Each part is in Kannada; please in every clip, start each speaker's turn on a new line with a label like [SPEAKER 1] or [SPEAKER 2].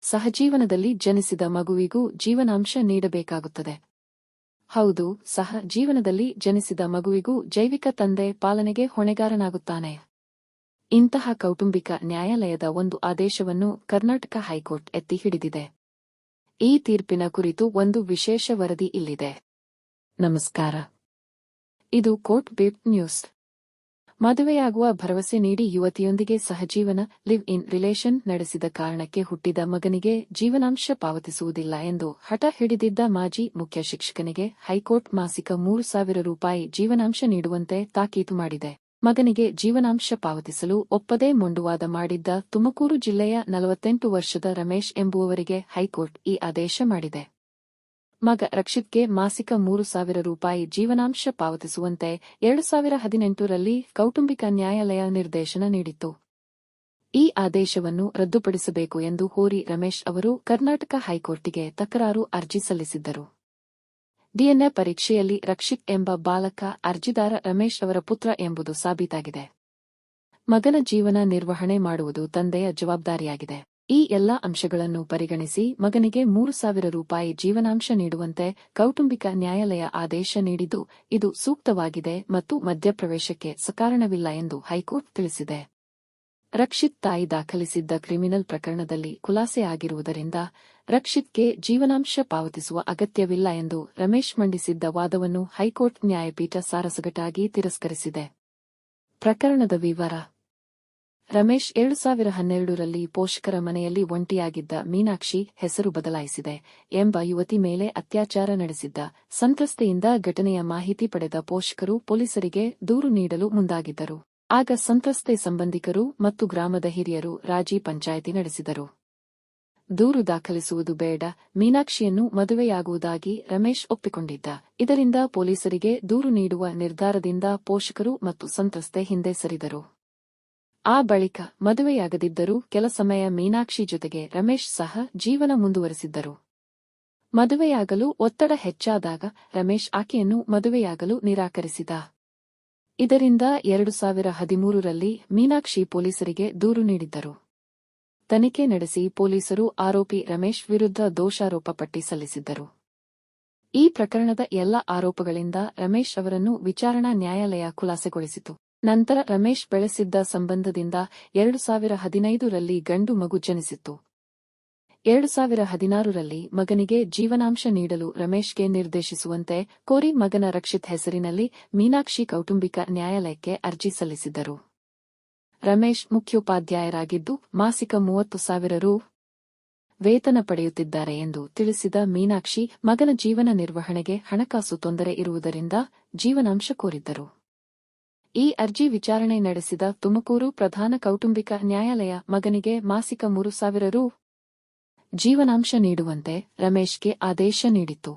[SPEAKER 1] ಸಹಜೀವನದಲ್ಲಿ ಜನಿಸಿದ ಮಗುವಿಗೂ ಜೀವನಾಂಶ ನೀಡಬೇಕಾಗುತ್ತದೆ. ಹೌದು, ಸಹ ಜೀವನದಲ್ಲಿ ಜನಿಸಿದ ಮಗುವಿಗೂ ಜೈವಿಕ ತಂದೆ ಪಾಲನೆಗೆ ಹೊಣೆಗಾರನಾಗುತ್ತಾನೆ. ಇಂತಹ ಕೌಟುಂಬಿಕ ನ್ಯಾಯಾಲಯದ ಒಂದು ಆದೇಶವನ್ನು ಕರ್ನಾಟಕ ಹೈಕೋರ್ಟ್ ಎತ್ತಿ ಹಿಡಿದಿದೆ. ಈ ತೀರ್ಪಿನ ಕುರಿತು ಒಂದು ವಿಶೇಷ ವರದಿ ಇಲ್ಲಿದೆ. ನಮಸ್ಕಾರ. ಇದು ಕೋರ್ಟ್ ಬೇಪ್ ನ್ಯೂಸ್. ಮದುವೆಯಾಗುವ ಭರವಸೆ ನೀಡಿ ಯುವತಿಯೊಂದಿಗೆ ಸಹಜೀವನ ಲಿವ್ ಇನ್ ರಿಲೇಷನ್ ನಡೆಸಿದ ಕಾರಣಕ್ಕೆ ಹುಟ್ಟಿದ ಮಗನಿಗೆ ಜೀವನಾಂಶ ಪಾವತಿಸುವುದಿಲ್ಲ ಎಂದು ಹಠ ಹಿಡಿದಿದ್ದ ಮಾಜಿ ಮುಖ್ಯ ಶಿಕ್ಷಕನಿಗೆ ಹೈಕೋರ್ಟ್ ಮಾಸಿಕ ಮೂರು ಸಾವಿರ ರೂಪಾಯಿ ಜೀವನಾಂಶ ನೀಡುವಂತೆ ತಾಕೀತು ಮಾಡಿದೆ. ಮಗನಿಗೆ ಜೀವನಾಂಶ ಪಾವತಿಸಲು ಒಪ್ಪದೇ ಮೊಂಡುವಾದ ಮಾಡಿದ್ದ ತುಮಕೂರು ಜಿಲ್ಲೆಯ ನಲವತ್ತೆಂಟು ವರ್ಷದ ರಮೇಶ್ ಎಂಬುವವರಿಗೆ ಹೈಕೋರ್ಟ್ ಈ ಆದೇಶ ಮಾಡಿದೆ. ಮಗ ರಕ್ಷಿತ್ಗೆ ಮಾಸಿಕ ಮೂರು ಸಾವಿರ ರೂಪಾಯಿ ಜೀವನಾಂಶ ಪಾವತಿಸುವಂತೆ ಎರಡು ಸಾವಿರ ಹದಿನೆಂಟರಲ್ಲಿ ಕೌಟುಂಬಿಕ ನ್ಯಾಯಾಲಯ ನಿರ್ದೇಶನ ನೀಡಿತ್ತು. ಈ ಆದೇಶವನ್ನು ರದ್ದುಪಡಿಸಬೇಕು ಎಂದು ಹೋರಿ ರಮೇಶ್ ಅವರು ಕರ್ನಾಟಕ ಹೈಕೋರ್ಟ್ಗೆ ತಕರಾರು ಅರ್ಜಿ ಸಲ್ಲಿಸಿದ್ದರು. ಡಿಎನ್ಎ ಪರೀಕ್ಷೆಯಲ್ಲಿ ರಕ್ಷಿತ್ ಎಂಬ ಬಾಲಕ ಅರ್ಜಿದಾರ ರಮೇಶ್ ಅವರ ಪುತ್ರ ಎಂಬುದು ಸಾಬೀತಾಗಿದೆ. ಮಗನ ಜೀವನ ನಿರ್ವಹಣೆ ಮಾಡುವುದು ತಂದೆಯ ಜವಾಬ್ದಾರಿಯಾಗಿದೆ. ಈ ಎಲ್ಲ ಅಂಶಗಳನ್ನು ಪರಿಗಣಿಸಿ ಮಗನಿಗೆ ಮೂರು ಸಾವಿರ ರೂಪಾಯಿ ಜೀವನಾಂಶ ನೀಡುವಂತೆ ಕೌಟುಂಬಿಕ ನ್ಯಾಯಾಲಯ ಆದೇಶ ನೀಡಿದ್ದು, ಇದು ಸೂಕ್ತವಾಗಿದೆ ಮತ್ತು ಮಧ್ಯಪ್ರವೇಶಕ್ಕೆ ಸಕಾರಣವಿಲ್ಲ ಎಂದು ಹೈಕೋರ್ಟ್ ತಿಳಿಸಿದೆ. ರಕ್ಷಿತ್ ತಾಯಿ ದಾಖಲಿಸಿದ್ದ ಕ್ರಿಮಿನಲ್ ಪ್ರಕರಣದಲ್ಲಿ ಖುಲಾಸೆಯಾಗಿರುವುದರಿಂದ ರಕ್ಷಿತ್ಗೆ ಜೀವನಾಂಶ ಪಾವತಿಸುವ ಅಗತ್ಯವಿಲ್ಲ ಎಂದು ರಮೇಶ್ ಮಂಡಿಸಿದ್ದ ವಾದವನ್ನು ಹೈಕೋರ್ಟ್ ನ್ಯಾಯಪೀಠ ಸಾರಸಗಟಾಗಿ ತಿರಸ್ಕರಿಸಿದೆ. ಪ್ರಕರಣದ ವಿವರ ರಮೇಶ್ ಎರಡು ಸಾವಿರ ಹನ್ನೆರಡರಲ್ಲಿ ಪೋಷಕರ ಮನೆಯಲ್ಲಿ ಒಂಟಿಯಾಗಿದ್ದ ಮೀನಾಕ್ಷಿ ಹೆಸರು ಬದಲಾಯಿಸಿದೆ ಎಂಬ ಯುವತಿ ಮೇಲೆ ಅತ್ಯಾಚಾರ ನಡೆಸಿದ್ದ. ಸಂತ್ರಸ್ತೆಯಿಂದ ಘಟನೆಯ ಮಾಹಿತಿ ಪಡೆದ ಪೋಷಕರು ಪೊಲೀಸರಿಗೆ ದೂರು ನೀಡಲು ಮುಂದಾಗಿದ್ದರು. ಆಗ ಸಂತ್ರಸ್ತೆ ಸಂಬಂಧಿಕರು ಮತ್ತು ಗ್ರಾಮದ ಹಿರಿಯರು ರಾಜಿ ಪಂಚಾಯಿತಿ ನಡೆಸಿದರು. ದೂರು ದಾಖಲಿಸುವುದು ಬೇಡ, ಮೀನಾಕ್ಷಿಯನ್ನು ಮದುವೆಯಾಗುವುದಾಗಿ ರಮೇಶ್ ಒಪ್ಪಿಕೊಂಡಿದ್ದ. ಇದರಿಂದ ಪೊಲೀಸರಿಗೆ ದೂರು ನೀಡುವ ನಿರ್ಧಾರದಿಂದ ಪೋಷಕರು ಮತ್ತು ಸಂತ್ರಸ್ತೆ ಹಿಂದೆ ಸರಿದರು. ಆ ಬಳಿಕ ಮದುವೆಯಾಗದಿದ್ದರೂ ಕೆಲ ಸಮಯ ಮೀನಾಕ್ಷಿ ಜೊತೆಗೆ ರಮೇಶ್ ಸಹ ಜೀವನ ಮುಂದುವರೆಸಿದ್ದರು. ಮದುವೆಯಾಗಲು ಒತ್ತಡ ಹೆಚ್ಚಾದಾಗ ರಮೇಶ್ ಆಕೆಯನ್ನು ಮದುವೆಯಾಗಲು ನಿರಾಕರಿಸಿದ. ಇದರಿಂದ ಎರಡು ಸಾವಿರ ಹದಿಮೂರರಲ್ಲಿ ಮೀನಾಕ್ಷಿ ಪೊಲೀಸರಿಗೆ ದೂರು ನೀಡಿದ್ದರು. ತನಿಖೆ ನಡೆಸಿ ಪೊಲೀಸರು ಆರೋಪಿ ರಮೇಶ್ ವಿರುದ್ಧ ದೋಷಾರೋಪ ಪಟ್ಟಿ ಸಲ್ಲಿಸಿದ್ದರು. ಈ ಪ್ರಕರಣದ ಎಲ್ಲ ಆರೋಪಗಳಿಂದ ರಮೇಶ್ ಅವರನ್ನು ವಿಚಾರಣಾ ನ್ಯಾಯಾಲಯ ಖುಲಾಸೆಗೊಳಿಸಿತು. ನಂತರ ರಮೇಶ್ ಬೆಳೆಸಿದ್ದ ಸಂಬಂಧದಿಂದ ಎರಡು ಸಾವಿರ ಹದಿನೈದರಲ್ಲಿ ಗಂಡು ಮಗು ಜನಿಸಿತ್ತು. ಎರಡು ಸಾವಿರ ಹದಿನಾರರಲ್ಲಿ ಮಗನಿಗೆ ಜೀವನಾಂಶ ನೀಡಲು ರಮೇಶ್ಗೆ ನಿರ್ದೇಶಿಸುವಂತೆ ಕೋರಿ ಮಗನ ರಕ್ಷಿತ್ ಹೆಸರಿನಲ್ಲಿ ಮೀನಾಕ್ಷಿ ಕೌಟುಂಬಿಕ ನ್ಯಾಯಾಲಯಕ್ಕೆ ಅರ್ಜಿ ಸಲ್ಲಿಸಿದ್ದರು. ರಮೇಶ್ ಮುಖ್ಯೋಪಾಧ್ಯಾಯರಾಗಿದ್ದು ಮಾಸಿಕ ಮೂವತ್ತು ಸಾವಿರ ರು ವೇತನ ಪಡೆಯುತ್ತಿದ್ದಾರೆ ಎಂದು ತಿಳಿಸಿದ ಮೀನಾಕ್ಷಿ ಮಗನ ಜೀವನ ನಿರ್ವಹಣೆಗೆ ಹಣಕಾಸು ತೊಂದರೆ ಇರುವುದರಿಂದ ಜೀವನಾಂಶ ಕೋರಿದ್ದರು. ಈ ಅರ್ಜಿ ವಿಚಾರಣೆ ನಡೆಸಿದ ತುಮಕೂರು ಪ್ರಧಾನ ಕೌಟುಂಬಿಕ ನ್ಯಾಯಾಲಯ ಮಗನಿಗೆ ಮಾಸಿಕ ಮೂರು ಸಾವಿರ ರು ಜೀವನಾಂಶ ನೀಡುವಂತೆ ರಮೇಶ್ಗೆ ಆದೇಶ ನೀಡಿತು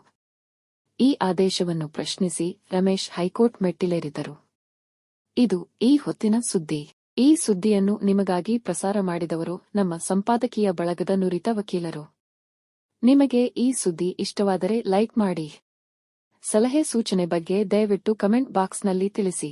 [SPEAKER 1] ಈ ಆದೇಶವನ್ನು ಪ್ರಶ್ನಿಸಿ ರಮೇಶ್ ಹೈಕೋರ್ಟ್ ಮೆಟ್ಟಿಲೇರಿದರು. ಇದು ಈ ಹೊತ್ತಿನ ಸುದ್ದಿ. ಈ ಸುದ್ದಿಯನ್ನು ನಿಮಗಾಗಿ ಪ್ರಸಾರ ಮಾಡಿದವರು ನಮ್ಮ ಸಂಪಾದಕೀಯ ಬಳಗದ ನುರಿತ ವಕೀಲರು. ನಿಮಗೆ ಈ ಸುದ್ದಿ ಇಷ್ಟವಾದರೆ ಲೈಕ್ ಮಾಡಿ. ಸಲಹೆ ಸೂಚನೆ ಬಗ್ಗೆ ದಯವಿಟ್ಟು ಕಮೆಂಟ್ ಬಾಕ್ಸ್ನಲ್ಲಿ ತಿಳಿಸಿ.